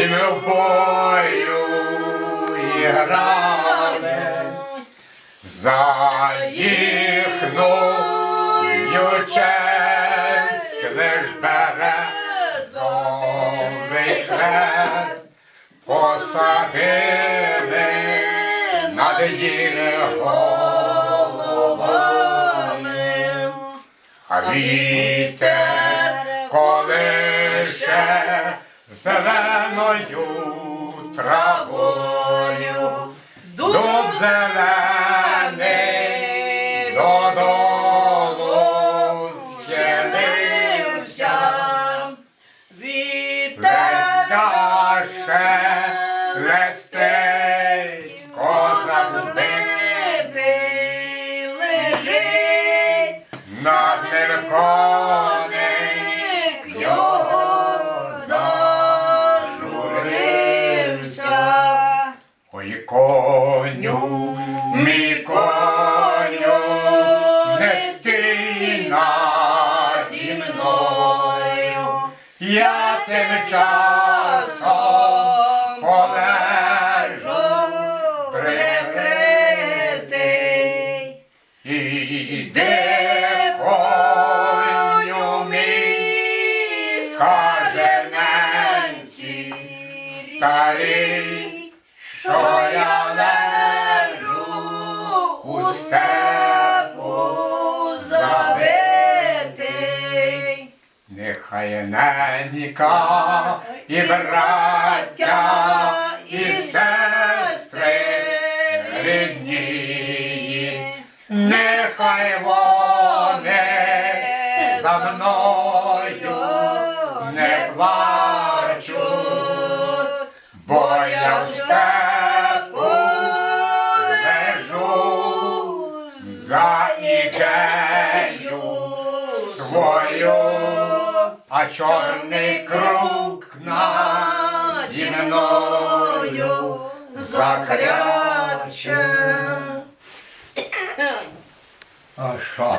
і ми в бою грали за їхною честь, хрест посадили над їх головами. А вітер зеленою травою, дуб зелений додолу схилився, летяше лестить, козак Забитий лежить, над ним Ой, коню, мій коню, не стій наді мною, я тим часом полежу прикритий. Іде коню мій, скаже ненці, старий, що я лежу у степу забитий. Нехай ненька і браття, і сестри рідні, нехай вони за мною не плачуть, бо я в за ідею свою, а чорний круг наді мною закряче. А що?